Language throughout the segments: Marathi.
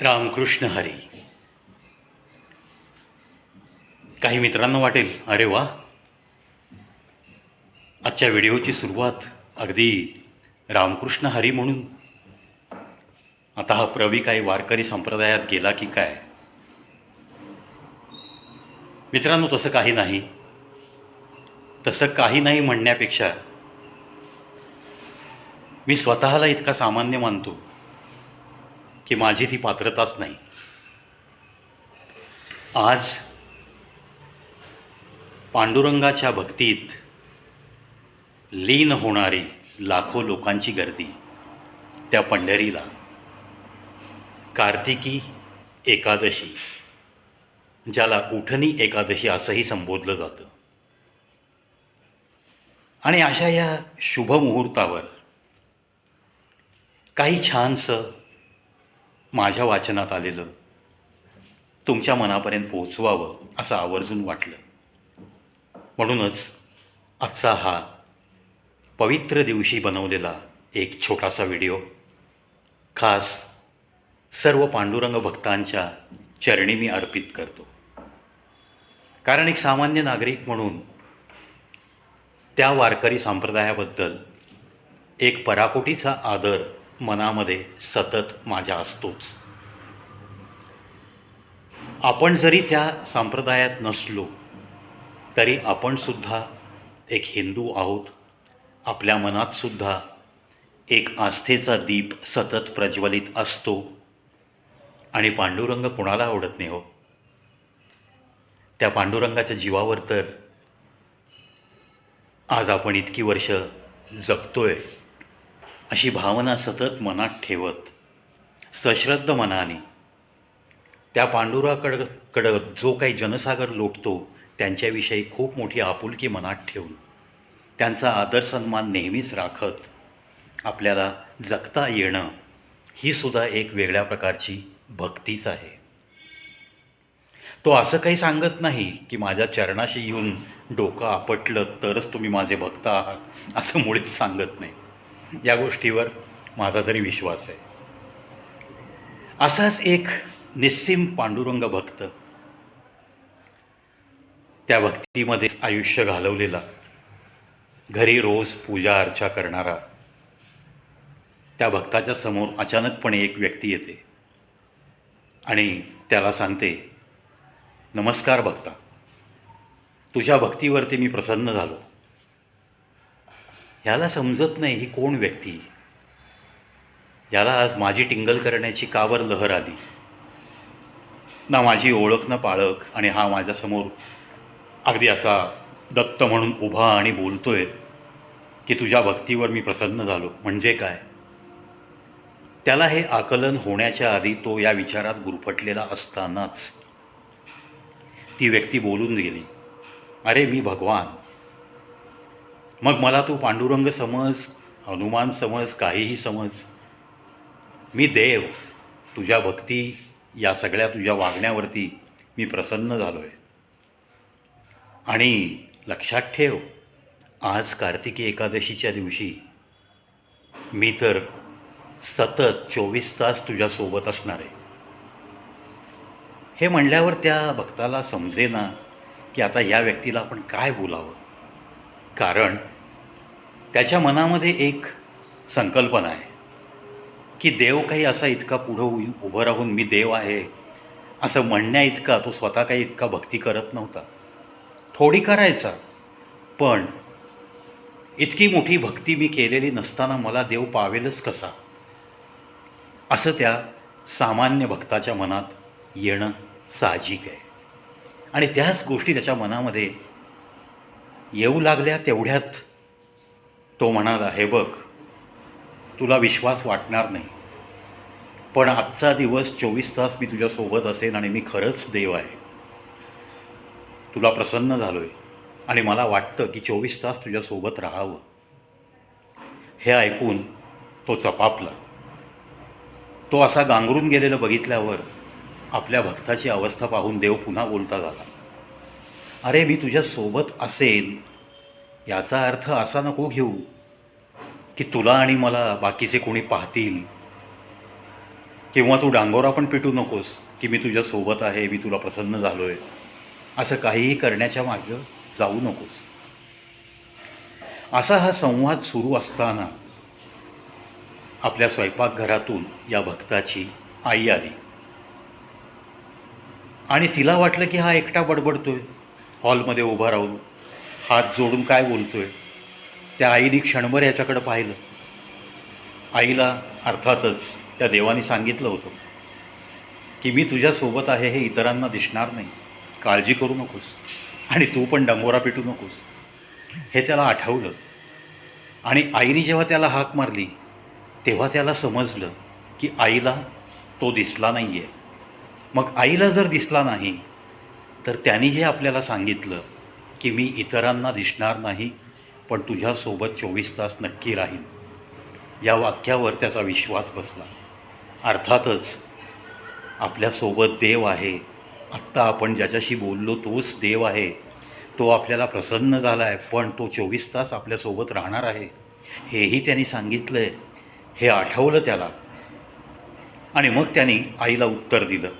रामकृष्ण हरी. काही मित्रांना वाटेल. अरे वा. आजच्या व्हिडिओची सुरुवात अगदी रामकृष्ण हरी म्हणून. आता हा प्रवी काही वारकरी संप्रदायात गेला की काय? मित्रांनो तसं काही नाही. तसं काही नाही म्हणण्यापेक्षा मी स्वतःला इतका सामान्य मानतो. की माझी ती पात्रताच नाही. आज पांडुरंगाच्या भक्तीत लीन होणारी लाखो लोकांची गर्दी त्या पंढरीला. कार्तिकी एकादशी ज्याला उठणी एकादशी असंही संबोधलं जातं. आणि अशा या शुभमुहूर्तावर काही छानसं माझ्या वाचनात आलेलं तुमच्या मनापर्यंत पोहोचवावं असं आवर्जून वाटलं. म्हणूनच आजचा हा पवित्र दिवशी बनवलेला एक छोटासा व्हिडिओ खास सर्व पांडुरंग भक्तांच्या चरणी मी अर्पित करतो. कारण एक सामान्य नागरिक म्हणून त्या वारकरी संप्रदायाबद्दल एक पराकोटीचा आदर मनामध्ये सतत माझ्या असतोच. आपण जरी त्या संप्रदायात नसलो तरी आपणसुद्धा एक हिंदू आहोत. आपल्या मनातसुद्धा एक आस्थेचा दीप सतत प्रज्वलित असतो. आणि पांडुरंग कोणाला आवडत नाही हो? त्या पांडुरंगाच्या जीवावर तर आज आपण इतकी वर्ष जगतोय. अशी भावना सतत मनात ठेवत सश्रद्ध मनाने. त्या पांडुराकडं कडं जो काही जनसागर लोटतो त्यांच्याविषयी खूप मोठी आपुलकी मनात ठेवून त्यांचा आदर सन्मान नेहमीच राखत आपल्याला जगता येणं ही सुद्धा एक वेगळ्या प्रकारची भक्तीच आहे. तो असं काही सांगत नाही की माझ्या चरणाशी येऊन डोकं आपटलं तरच तुम्ही माझे भक्त आहात असं मुळीच सांगत नाही. या गोष्टीवर माझा तरी विश्वास आहे. असाच एक निस्सीम पांडुरंग भक्त त्या भक्तीमध्ये आयुष्य घालवलेला घरी रोज पूजा अर्चा करणारा त्या भक्ताच्या समोर अचानकपणे एक व्यक्ती येते आणि त्याला सांगते नमस्कार भक्ता तुझ्या भक्तीवरती मी प्रसन्न झालो. ह्याला समजत नाही ही कोण व्यक्ती. याला आज माझी टिंगल करण्याची कावर लहर आली. ना माझी ओळख ना पाळख आणि हा माझ्यासमोर अगदी असा दत्त म्हणून उभा आणि बोलतो आहे की तुझ्या भक्तीवर मी प्रसन्न झालो. म्हणजे काय? त्याला हे आकलन होण्याच्या आधी तो या विचारात गुरफटलेला असतानाच ती व्यक्ती बोलून गेली. अरे मी भगवान. मग मला तू पांडुरंग समज हनुमान समज काहीही समज. मी देव तुझ्या भक्ती या सगळ्या तुझ्या वागण्यावरती मी प्रसन्न झालो आहे आणि लक्षात ठेव आज कार्तिकी एकादशीच्या दिवशी मी तर सतत चोवीस तास तुझ्यासोबत असणार आहे. हे म्हणल्यावर त्या भक्ताला समजेना की आता या व्यक्तीला आपण काय बोलावं? कारण त्याच्या मनामध्ये एक संकल्पना आहे की देव काही असा इतका पुढं होऊन उभं राहून मी देव आहे असं म्हणण्या इतका तो स्वतः काही इतका भक्ती करत नव्हता. थोडी करायचा पण इतकी मोठी भक्ती मी केलेली नसताना मला देव पावेलच कसा? असं त्या सामान्य भक्ताच्या मनात येणं साहजिक आहे. आणि त्याच गोष्टी त्याच्या मनामध्ये येऊ लागल्या तेवढ्यात तो म्हणाला हे बघ तुला विश्वास वाटणार नाही पण आजचा दिवस चोवीस तास मी तुझ्यासोबत असेन आणि मी खरंच देव आहे. तुला प्रसन्न झालो आहे आणि मला वाटतं की चोवीस तास तुझ्यासोबत राहावं. हे ऐकून तो चपापला. तो असा गांगरून गेलेलं बघितल्यावर आपल्या भक्ताची अवस्था पाहून देव पुन्हा बोलता झाला. अरे मी तुझ्यासोबत असेल याचा अर्थ असा नको घेऊ की तुला आणि मला बाकीचे कोणी पाहतील. किंवा तू डांगोरा पण पिटू नकोस की मी तुझ्यासोबत आहे मी तुला प्रसन्न झालो आहे असं काहीही करण्याच्या मागं जाऊ नकोस. असा हा संवाद सुरू असताना आपल्या स्वयंपाकघरातून या भक्ताची आई आली. आणि तिला वाटलं की हा एकटा बडबडतोय. हॉलमध्ये उभा राहून हात जोडून काय बोलतो आहे त्या आईने क्षणभर याच्याकडं पाहिलं. आईला अर्थातच त्या देवाने सांगितलं होतं की मी तुझ्यासोबत आहे हे इतरांना दिसणार नाही. काळजी करू नकोस आणि तू पण डंगोरा पिटू नकोस. हे त्याला आठवलं. आणि आईने जेव्हा त्याला हाक मारली तेव्हा त्याला समजलं की आईला तो दिसला नाही आहे मग आईला जर दिसला नाही तर त्यांनी जे आपल्याला सांगितलं की मी इतरांना दिसणार नाही पण तुझ्यासोबत चोवीस तास नक्की राहीन. या वाक्यावर त्याचा विश्वास बसला. अर्थातच आपल्यासोबत देव आहे. आत्ता आपण ज्याच्याशी बोललो तोच देव आहे. तो आपल्याला प्रसन्न झाला आहे पण तो चोवीस तास आपल्यासोबत राहणार आहे. हेही त्यांनी सांगितलं आहे हे आठवलं त्याला. आणि मग त्यांनी आईला उत्तर दिलं.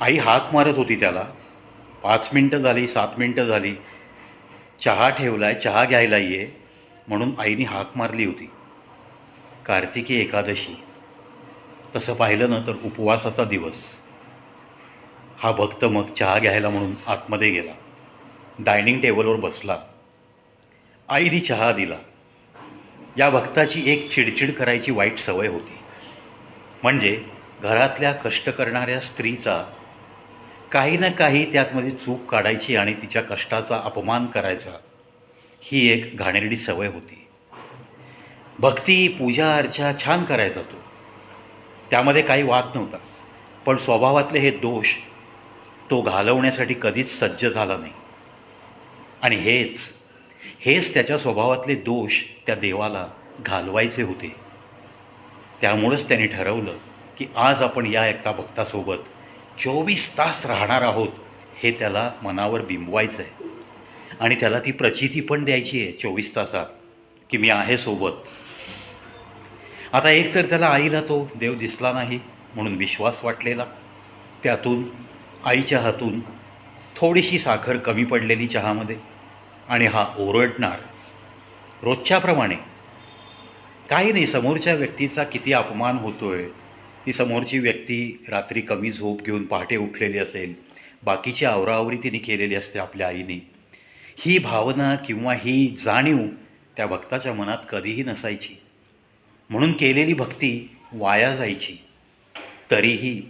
आई हाक मारत होती त्याला. पाच मिनटं झाली सात मिनटं झाली. चहा ठेवला आहे चहा घ्यायला ये म्हणून आईने हाक मारली होती. कार्तिकी एकादशी. तसं पाहिलं ना तर उपवासाचा दिवस. हा भक्त मग चहा घ्यायला म्हणून आतमध्ये गेला. डायनिंग टेबलवर बसला. आईने चहा दिला. या भक्ताची एक चिडचिड करायची वाईट सवय होती. म्हणजे घरातल्या कष्ट करणाऱ्या स्त्रीचा काही ना काही त्यातमध्ये चूक काढायची आणि तिच्या कष्टाचा अपमान करायचा ही एक घाणेरडी सवय होती. भक्ती पूजा अर्चा छान करायचा तो. त्यामध्ये काही वाद नव्हता पण स्वभावातले हे दोष तो घालवण्यासाठी कधीच सज्ज झाला नाही. आणि हेच हेच त्याच्या स्वभावातले दोष त्या देवाला घालवायचे होते. त्यामुळंच त्यांनी ठरवलं की आज आपण या एका भक्तासोबत चोवीस तास राहणार आहोत हे त्याला मनावर बिंबवायचं आहे आणि त्याला ती प्रचिती पण द्यायची आहे चोवीस तासात की मी आहे सोबत. आता एक तर त्याला आईला तो देव दिसला नाही म्हणून विश्वास वाटलेला. त्यातून आईच्या हातून थोडीशी साखर कमी पडलेली चहामध्ये आणि हा ओरडणार. रोजच्याप्रमाणे काही नाही समोरच्या व्यक्तीचा किती अपमान होतोय ती समोरची व्यक्ती रात्री कमी झोप घेऊन पहाटे उठलेली असेल. बाकीची आवराआवरी तिने केलेली असते आपल्या आईने. ही भावना किंवा ही जाणीव त्या भक्ताच्या मनात कधीही नसायची. म्हणून केलेली भक्ती वाया जायची. तरीही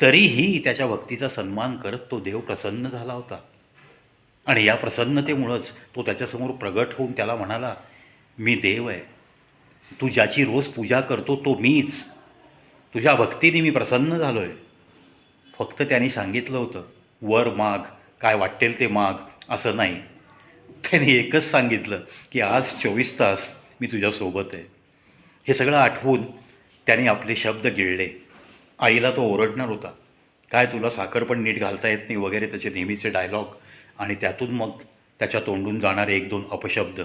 तरीही त्याच्या भक्तीचा सन्मान करत तो देव प्रसन्न झाला होता. आणि या प्रसन्नतेमुळंच तो त्याच्यासमोर प्रगट होऊन त्याला म्हणाला मी देव आहे. तू ज्याची रोज पूजा करतो तो मीच. तुझ्या भक्तीने मी प्रसन्न झालो आहे फक्त त्यांनी सांगितलं होतं वर माग काय वाटेल ते माग असं नाही. त्यांनी एकच सांगितलं की आज चोवीस तास मी तुझ्यासोबत आहे. हे सगळं आठवून त्याने आपले शब्द गिळले. आईला तो ओरडणार होता काय तुला साखर पण नीट घालता येत नाही वगैरे त्याचे नेहमीचे डायलॉग. आणि त्यातून मग त्याच्या तोंडून जाणारे एक दोन अपशब्द.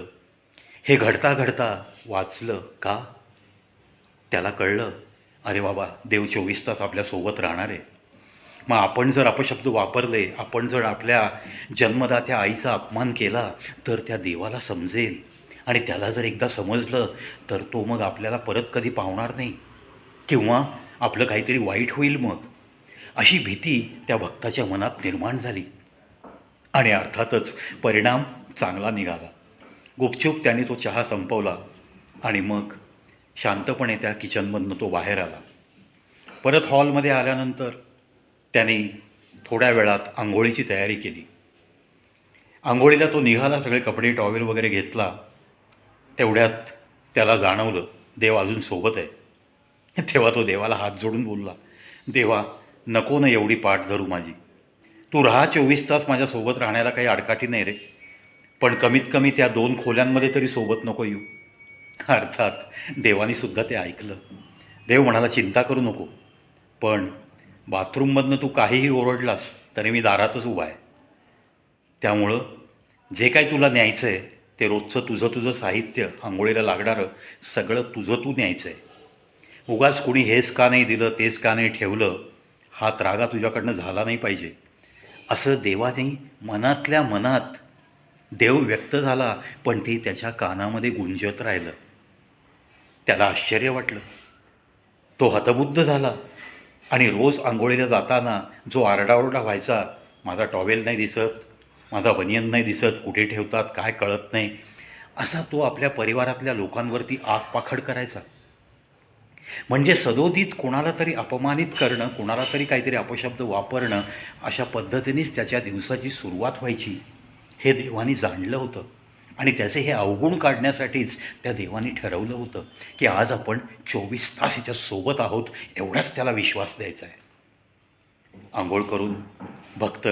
हे घडता घडता वाचलं का? त्याला कळलं. अरे बाबा देव चोवीस तास आपल्यासोबत राहणार आहे. मग आपण जर अपशब्द वापरले आपण जर आपल्या जन्मदात्या आईचा अपमान केला तर त्या देवाला समजेल. आणि त्याला जर एकदा समजलं तर तो मग आपल्याला परत कधी पावणार नाही. किंवा आपलं काहीतरी वाईट होईल मग. अशी भीती त्या भक्ताच्या मनात निर्माण झाली. आणि अर्थातच परिणाम चांगला निघाला. गुपचूप त्याने तो चहा संपवला आणि मग शांतपणे त्या किचनमधनं तो बाहेर आला. परत हॉलमध्ये आल्यानंतर त्याने थोड्या वेळात आंघोळीची तयारी केली. आंघोळीला तो निघाला सगळे कपडे टॉवेल वगैरे घेतला. तेवढ्यात त्याला जाणवलं देव अजून सोबत आहे. तेव्हा तो देवाला हात जोडून बोलला देवा नको ना एवढी पाठ धरू माझी. तू राहा चोवीस तास माझ्यासोबत राहण्याला काही अडकाठी नाही रे. पण कमीत कमी त्या दोन खोल्यांमध्ये तरी सोबत नको येऊ. अर्थात देवानी सुद्धा ते ऐकलं. देव म्हणाला चिंता करू नको पण बाथरूममधनं तू काहीही ओरडलास तरी मी दारातच उभा आहे. त्यामुळं जे काय तुला न्यायचं आहे ते रोजचं तुझं तुझं साहित्य आंघोळीला लागणारं सगळं तुझं तू न्यायचं आहे उगाच कुणी हेच का नाही दिलं तेच का नाही ठेवलं हा त्रागा तुझ्याकडनं झाला नाही पाहिजे. असं देवाने मनातल्या मनात देव व्यक्त झाला पण ते त्याच्या कानामध्ये गुंजत राहिलं. त्याला आश्चर्य वाटलं. तो हतबुद्ध झाला आणि रोज आंघोळीला जाताना जो आरडाओरडा व्हायचा माझा टॉवेल नाही दिसत माझा बनियन नाही दिसत कुठे ठेवतात काय कळत नाही असा तो आपल्या परिवारातल्या लोकांवरती आगपाखड करायचा. म्हणजे सदोदित कोणाला तरी अपमानित करणं कोणाला तरी काहीतरी अपशब्द वापरणं अशा पद्धतीनेच त्याच्या दिवसाची सुरुवात व्हायची. हे देवानी जाणलं होतं. आणि त्याचे हे अवगुण काढण्यासाठीच त्या देवानी ठरवलं होतं की आज आपण चोवीस तास याच्या सोबत आहोत एवढाच त्याला विश्वास द्यायचा आहे. आंघोळ करून भक्त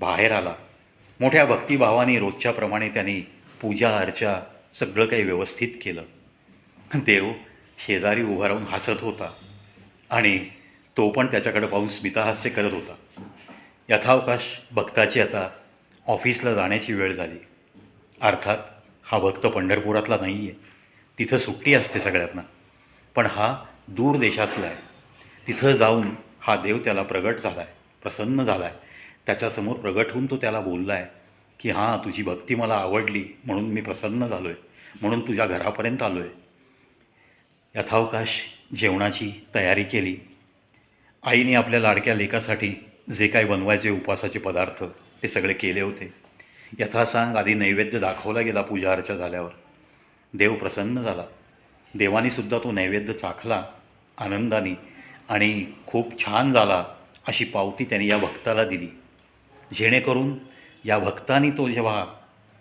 बाहेर आला. मोठ्या भक्तिभावाने रोजच्याप्रमाणे त्यांनी पूजा अर्चा सगळं काही व्यवस्थित केलं. देव शेजारी उभा राहून हसत होता आणि तो पण त्याच्याकडे पाहून स्मितहास्य करत होता. यथावकाश भक्ताची आता ऑफिसला जाण्याची वेळ झाली. अर्थात हा भक्त पंढरपुरातला नाही आहे तिथं सुट्टी असते सगळ्यांना. पण हा दूर देशातला आहे. तिथं जाऊन हा देव त्याला प्रगट झाला आहे प्रसन्न झाला आहे त्याच्यासमोर प्रगट होऊन तो त्याला बोलला आहे की हां तुझी भक्ती मला आवडली म्हणून मी प्रसन्न झालो आहे म्हणून तुझ्या घरापर्यंत आलो आहे यथावकाश जेवणाची तयारी केली. आईने आपल्या लाडक्या लेकासाठी जे काही बनवायचे उपवासाचे पदार्थ ते सगळे केले होते. यथासांग आधी नैवेद्य दाखवला गेला पूजा अर्चा झाल्यावर. देव प्रसन्न झाला. देवानीसुद्धा तो नैवेद्य चाखला आनंदाने आणि खूप छान झाला अशी पावती त्याने या भक्ताला दिली. जेणेकरून या भक्तानी तो जेव्हा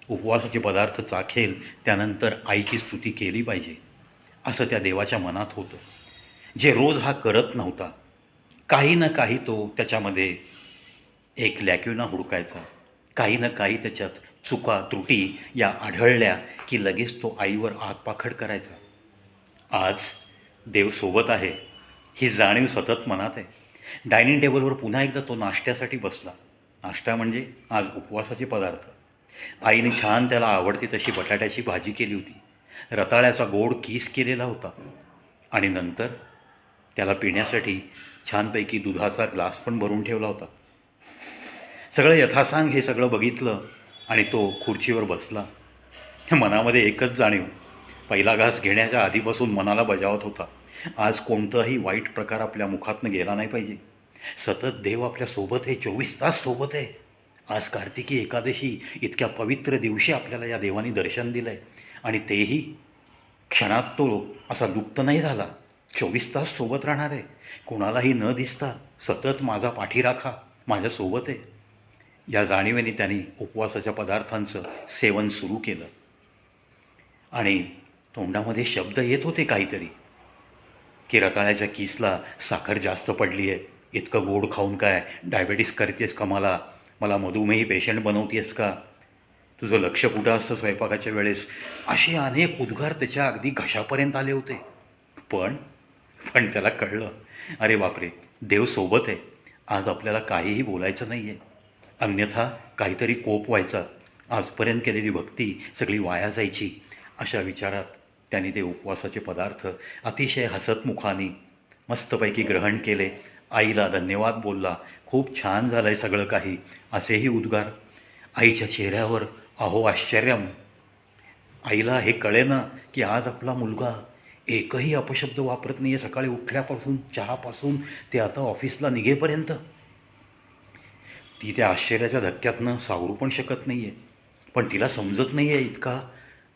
उपवासाचे पदार्थ चाखेल त्यानंतर आईची स्तुती केली पाहिजे असं त्या देवाच्या मनात होतं. जे रोज हा करत नव्हता काही ना काही तो त्याच्यामध्ये एक लॅक्युना हुडकायचा. काही ना काही त्याच्यात चुका त्रुटी या आढळल्या की लगेच तो आईवर आगपाखड करायचा. आज देव सोबत आहे. ही जाणीव सतत मनात आहे. डायनिंग टेबलवर पुन्हा एकदा तो नाश्त्यासाठी बसला. नाश्ता म्हणजे आज उपवासाचे पदार्थ. आईने छान त्याला आवडती तशी बटाट्याची भाजी केली होती. रताळ्याचा गोड किस केलेला होता. आणि नंतर त्याला पिण्यासाठी छानपैकी दुधाचा ग्लास पण भरून ठेवला होता. सगळं यथासांग हे सगळं बघितलं आणि तो खुर्चीवर बसला. मनामध्ये एकच जाणीव पहिला घास घेण्याच्या आधीपासून मनाला बजावत होता. आज कोणताही वाईट प्रकार आपल्या मुखातनं गेला नाही पाहिजे. सतत देव आपल्यासोबत आहे चोवीस तास सोबत आहे. आज कार्तिकी एकादशी इतक्या पवित्र दिवशी आपल्याला या देवाने दर्शन दिलं आहे आणि तेही क्षणात तो असा लुप्त नाही झाला. चोवीस तास सोबत राहणार आहे. कोणालाही न दिसता सतत माझा पाठीराखा माझ्यासोबत आहे. या जाणीवेने त्यांनी उपवासाच्या पदार्थांचं सेवन सुरू केलं. आणि तोंडामध्ये शब्द येत होते काहीतरी. की रताळ्याच्या किसला साखर जास्त पडली आहे इतकं गोड खाऊन काय डायबेटीस करतेस का मला? मला मधुमेही पेशंट बनवतेस का? तुझं लक्ष कुठं असतं स्वयंपाकाच्या वेळेस? असे अनेक उद्गार त्याच्या अगदी घशापर्यंत आले होते. पण पण त्याला कळलं अरे बापरे देव सोबत आहे. आज आपल्याला काहीही बोलायचं नाही आहे अन्यथा काहीतरी कोप व्हायचा आजपर्यंत केलेली भक्ती सगळी वाया जायची. अशा विचारात त्यांनी ते उपवासाचे पदार्थ अतिशय हसतमुखाने मस्तपैकी ग्रहण केले. आईला धन्यवाद बोलला. खूप छान झालं आहे सगळं काही. असेही उद्गार. आईच्या चेहऱ्यावर अहो आश्चर्यम. आईला हे कळे ना की आज आपला मुलगा एकही अपशब्द वापरत नाही आहे सकाळी उठल्यापासून चहापासून ते आता ऑफिसला निघेपर्यंत. ती त्या आश्चर्याच्या धक्क्यातनं सावरू पण शकत नाही आहे पण तिला समजत नाही आहे इतका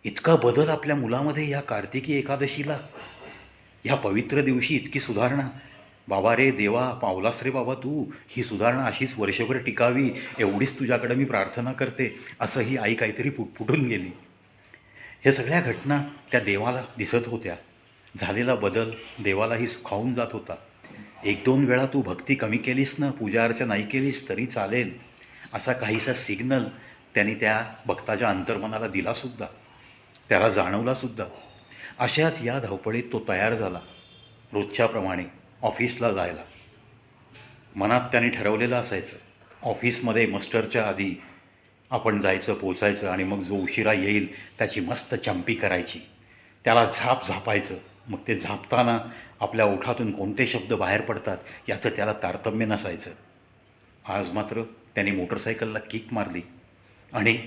इतका बदल आपल्या मुलामध्ये या कार्तिकी एकादशीला. ह्या पवित्र दिवशी इतकी सुधारणा. बाबा रे देवा पावलास रे बाबा तू ही सुधारणा अशीच वर्षभर टिकावी एवढीच तुझ्याकडे मी प्रार्थना करते असं ही आई काहीतरी फुटफुटून गेली. ह्या सगळ्या घटना त्या देवाला दिसत होत्या. झालेला बदल देवालाही सुखावून जात होता. एक दोन वेळा तू भक्ती कमी केलीस ना पूजा अर्चा नाही केलीस तरी चालेल. असा काहीसा सिग्नल त्यांनी त्या भक्ताच्या अंतर्मनाला दिलासुद्धा त्याला जाणवलासुद्धा अशाच या धावपळीत तो तयार झाला. रोजच्याप्रमाणे ऑफिसला जायला. मनात त्याने ठरवलेलं असायचं. ऑफिसमध्ये मस्टरच्या आधी आपण जायचं पोचायचं आणि मग जो उशिरा येईल त्याची मस्त चंपी करायची. त्याला झाप झापायचं. मग ते झापताना आपल्या ओठातून कोणते शब्द बाहेर पडतात याचं त्याला तारतम्य नसायचं. आज मात्र त्याने मोटरसायकलला किक मारली आणि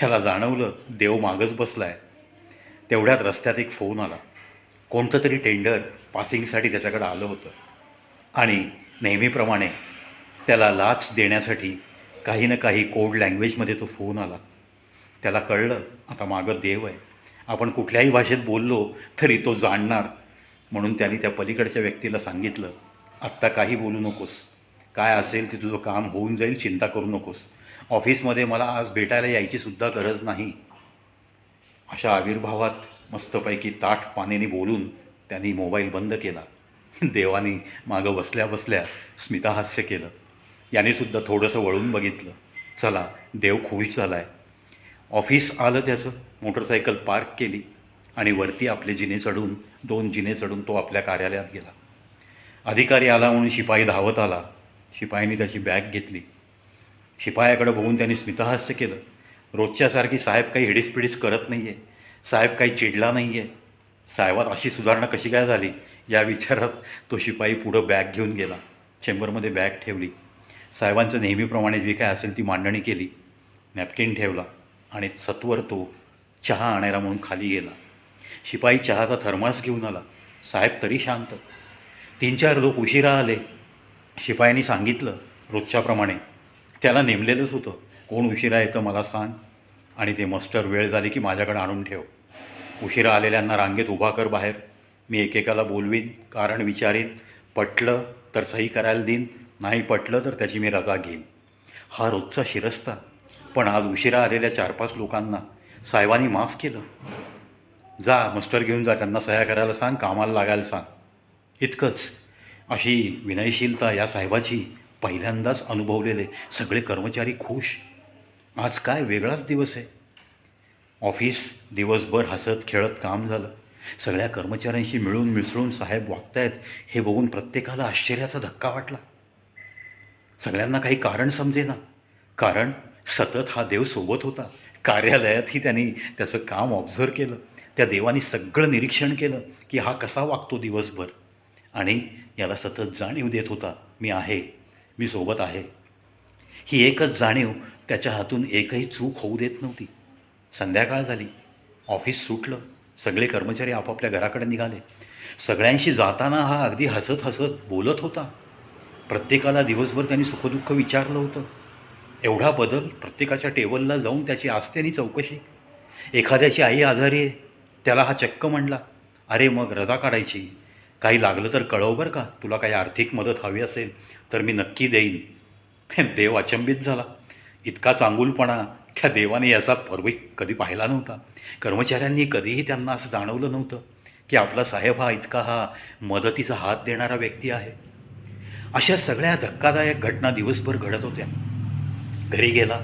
त्याला जाणवलं देव मागच बसला आहे तेवढ्यात रस्त्यात एक फोन आला. कोणतं तरी टेंडर पासिंगसाठी त्याच्याकडं आलं होतं. आणि नेहमीप्रमाणे त्याला लाच देण्यासाठी काही ना काही कोड लँग्वेजमध्ये तो फोन आला. त्याला कळलं आता मागं देव आहे. आपण कुठल्याही भाषेत बोललो तरी तो जाणणार. म्हणून त्याने त्या पलीकडच्या व्यक्तीला सांगितलं आत्ता काही बोलू नकोस. काय असेल ते तुझं काम होऊन जाईल चिंता करू नकोस. ऑफिसमध्ये मला आज भेटायला यायचीसुद्धा गरज नाही. अशा आविर्भावात मस्तपैकी ताठ पाण्याने बोलून त्यांनी मोबाईल बंद केला. देवानी मागं बसल्या बसल्या स्मिताहास्य केलं. यानेसुद्धा थोडंसं वळून बघितलं. चला देव खुश झाला आहे ऑफिस आलं त्याचं मोटरसायकल पार्क केली आणि वरती आपले जिने चढून दोन जिने चढून तो आपल्या कार्यालयात गेला. अधिकारी आला म्हणून शिपाई धावत आला. शिपाईने त्याची बॅग घेतली. शिपायाकडे बघून त्यांनी स्मितहास्य केलं. रोजच्यासारखी साहेब काही हिडीसपिडीस करत नाही आहे साहेब काही चिडला नाही आहे साहेबात अशी सुधारणा कशी काय झाली? या विचारात तो शिपाई पुढं बॅग घेऊन गेला. चेंबरमध्ये बॅग ठेवली. साहेबांचं नेहमीप्रमाणे जे काय असेल ती मांडणी केली. नॅपकिन ठेवला. आणि सत्वर तो चहा आणायला म्हणून खाली गेला. शिपाई चहाचा थर्मास घेऊन आला. साहेब तरी शांत. तीन चार लोक उशिरा आले. शिपायांनी सांगितलं रोजच्याप्रमाणे. त्याला नेमलेलंच होतं. कोण उशिरा येतं मला सांग. आणि ते मस्टर वेळ झाली की माझ्याकडे आणून ठेव. उशिरा आलेल्यांना रांगेत उभा कर बाहेर. मी एकेकाला बोलवीन कारण विचारीन. पटलं तर सही करायला देईन. नाही पटलं तर त्याची मी रजा घेईन. हा रोजचा शिरस्ता. पण आज उशिरा आलेल्या चार पाच लोकांना साहेबांनी माफ केलं. जा मस्टर घेऊन जा त्यांना सह्या करायला सांग कामाला लागायला सांग. इतकंच. अशी विनयशीलता या साहेबाची पहिल्यांदाच अनुभवलेले सगळे कर्मचारी खुश. आज काय वेगळाच दिवस आहे. ऑफिस दिवसभर हसत खेळत काम झालं. सगळ्या कर्मचाऱ्यांशी मिळून मिसळून साहेब वागतायत हे बघून प्रत्येकाला आश्चर्याचा धक्का वाटला. सगळ्यांना काही कारण समजेना. कारण सतत हा देव सोबत होता. कार्यालयातही त्यांनी त्याचं काम ऑब्झर्व केलं. त्या देवानी सगळं निरीक्षण केलं की हा कसा वागतो दिवसभर. आणि याला सतत जाणीव देत होता मी आहे मी सोबत आहे. ही एकच जाणीव त्याच्या हातून एकही चूक होऊ देत नव्हती. संध्याकाळ झाली. ऑफिस सुटलं. सगळे कर्मचारी आपापल्या घराकडे निघाले. सगळ्यांशी जाताना हा अगदी हसत हसत बोलत होता. प्रत्येकाला दिवसभर त्यांनी सुखदुःख विचारलं होतं. एवढा बदल प्रत्येकाच्या टेबलला जाऊन त्याची आस्तेनी चौकशी. एखाद्याची आई आजारी आहे त्याला हा चक्क म्हणला अरे मग रजा काढायची. काही लागलं तर कळव बरं का. तुला काही आर्थिक मदत हवी असेल तर मी नक्की देईन. देव अचंबित झाला. इतका चांगुलपणा त्या देवाने याचा पूर्वी कधी पाहिला नव्हता. कर्मचाऱ्यांनी कधीही त्यांना असं जाणवलं नव्हतं की आपला साहेब हा इतका हा मदतीचा हात देणारा व्यक्ती आहे. अशा सगळ्या धक्कादायक घटना दिवसभर घडत होत्या. घरी गेला.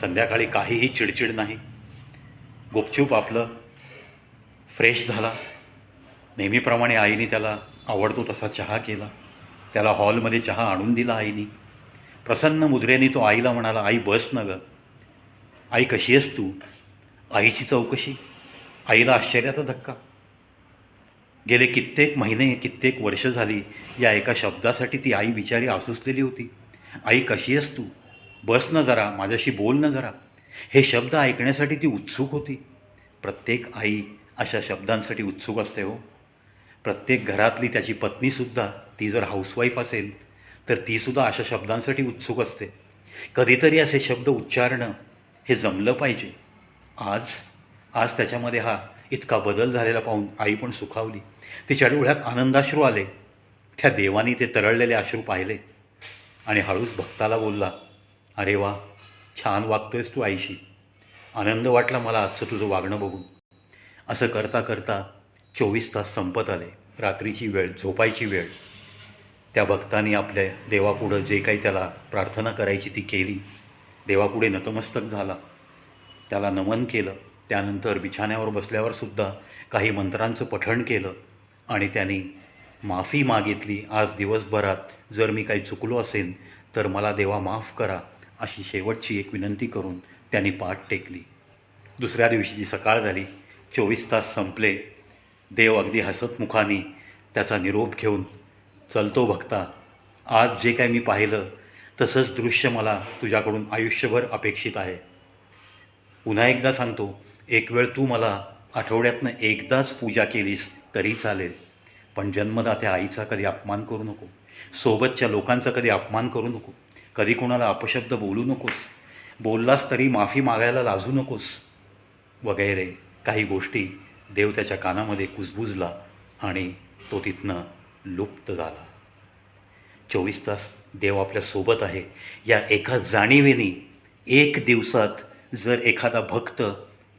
संध्याकाळी काहीही चिडचिड नाही. गुपचूप आपलं फ्रेश झाला. नेहमीप्रमाणे आईने त्याला आवडतो तसा चहा केला. त्याला हॉलमध्ये चहा आणून दिला आईने. प्रसन्न मुद्रेने तो आईला म्हणाला आई बस न गं. आई कशी आहेस तू? आईची चौकशी. आईला आश्चर्याचा धक्का. गेले कित्येक महिने कित्येक वर्ष झाली. या एका शब्दासाठी ती आई बिचारी आसुसलेली होती. आई कशी आहेस तू? बस ना जरा माझ्याशी बोल ना जरा. हे शब्द ऐकण्यासाठी ती उत्सुक होती. प्रत्येक आई अशा शब्दांसाठी उत्सुक असते हो. प्रत्येक घरातली त्याची पत्नीसुद्धा ती जर हाऊसवाईफ असेल तर तीसुद्धा अशा शब्दांसाठी उत्सुक असते. कधीतरी असे शब्द उच्चारणं हे जमलं पाहिजे. आज आज त्याच्यामध्ये हा इतका बदल झालेला पाहून आई पण सुखावली. तिच्या डोळ्यात आनंदाश्रू आले. त्या देवानी ते तरळलेले अश्रू पाहिले. आणि हळूच भक्ताला बोलला अरे वा छान वागतोयस तू आईशी. आनंद वाटला मला आजचं तुझं वागणं बघून. असं करता करता चोवीस तास संपत आले. रात्रीची वेळ झोपायची वेळ. त्या भक्तानी आपल्या देवापुढं जे काही त्याला प्रार्थना करायची ती केली. देवापुढे नतमस्तक झाला. त्याला नमन केलं. त्यानंतर बिछाण्यावर बसल्यावर सुद्धा काही मंत्रांचं पठण केलं आणि त्यांनी माफी मागितली. आज दिवसभरात जर मी काही चुकलो असेन तर मला देवा माफ करा. अशी शेवटची एक विनंती करून त्यांनी पाठ टेकली. दुसऱ्या दिवशीची सकाळ झाली चोवीस तास संपले. देव अगदी हसतमुखाने त्याचा निरोप घेऊन चलतो भक्ता आज जे काय मी पाहिलं तसंच दृश्य मला तुझ्याकडून आयुष्यभर अपेक्षित आहे. पुन्हा एकदा सांगतो एक वेळ तू मला आठवड्यातनं एकदाच पूजा केलीस तरी चालेल. पण जन्मदात्या आईचा कधी अपमान करू नको. सोबतच्या लोकांचा कधी अपमान करू नको. कधी कोणाला अपशब्द बोलू नकोस. बोललास तरी माफी मागायला लाजू नकोस. वगैरे काही गोष्टी देव त्याच्या कानामध्ये कुजबुजला आणि तो तिथनं लुप्त झाला. चोवीस तास देव आपल्यासोबत आहे. या एका जाणीवेने एक दिवसात जर एखादा भक्त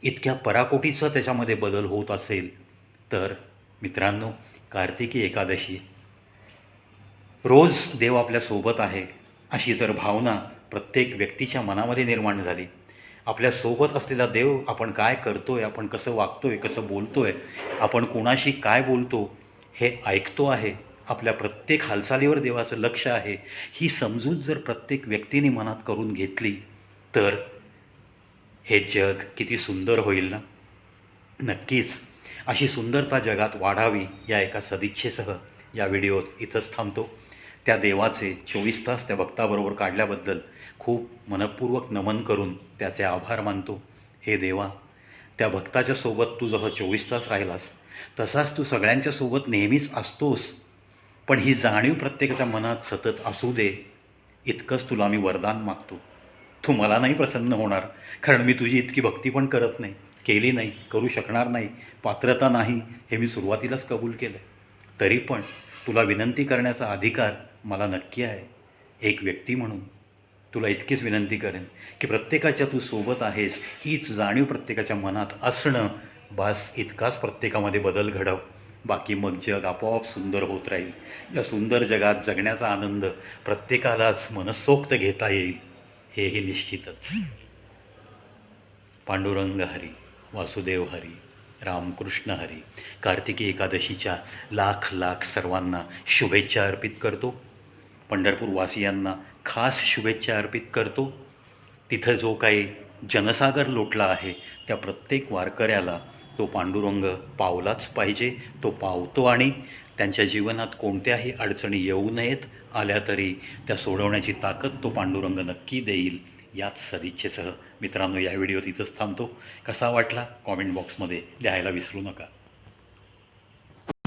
इतक्या पराकोटीचा त्याच्यामध्ये बदल होत असेल तर मित्रांनो कार्तिकी एकादशी. रोज देव आपल्यासोबत आहे. अशी जर भावना प्रत्येक व्यक्तीच्या मनामध्ये निर्माण झाली. आपल्यासोबत असलेला देव आपण काय करतो आहे आपण कसं वागतो आहे कसं बोलतो आहे आपण कोणाशी काय बोलतो हे ऐकतो आहे. आपल्या प्रत्येक हालचालीवर देवाचं लक्ष आहे. ही समजूत जर प्रत्येक व्यक्तीने मनात करून घेतली तर हे जग किती सुंदर होईल ना? नक्कीच. अशी सुंदरता जगात वाढावी या एका सदिच्छेसह या व्हिडिओत इथंच थांबतो. त्या देवाचे चोवीस तास त्या भक्ताबरोबर काढल्याबद्दल खूप मनपूर्वक नमन करून त्याचे आभार मानतो. हे देवा त्या भक्ताच्या सोबत तू जसा चोवीस तास राहिलास तसाच तू सगळ्यांच्या सोबत नेहमीच असतोस. पण ही जाणीव प्रत्येकाच्या मनात सतत असू दे. इतकंच तुला मी वरदान मागतो. तू मला नाही प्रसन्न होणार कारण मी तुझी इतकी भक्ती पण करत नाही केली नाही करू शकणार नाही पात्रता नाही हे मी सुरुवातीलाच कबूल केलं तरी पण तुला विनंती करण्याचा अधिकार मला नक्की आहे. एक व्यक्ती म्हणून तुला इतकीच विनंती करेन की प्रत्येकाच्या तू सोबत आहेस हीच जाणीव प्रत्येकाच्या मनात असणं बास इतकाच प्रत्येकामध्ये बदल घडव. बाकी मग जग आपोआप सुंदर होत राहील. या सुंदर जगात जगण्याचा आनंद प्रत्येकालाच मनसोक्त घेता येईल हेही निश्चितच. पांडुरंग हरी वासुदेव हरी रामकृष्ण हरी कार्तिकी एकादशीच्या लाख लाख सर्वांना शुभेच्छा अर्पित करतो. पंढरपूरवासियांना खास शुभेच्छा अर्पित करतो. तिथं जो काही जनसागर लोटला आहे त्या प्रत्येक वारकऱ्याला तो पांडुरंग पावलाच पाहिजे तो पावतो आणि त्यांच्या जीवनात कोणत्याही अडचणी येऊ नयेत आल्या तरी त्या सोडवण्याची ताकद तो पांडुरंग नक्की देईल याच सदिच्छेसह. मित्रांनो या व्हिडिओ तिथंच थांबतो. कसा वाटला? कॉमेंट बॉक्समध्ये लिहायला विसरू नका.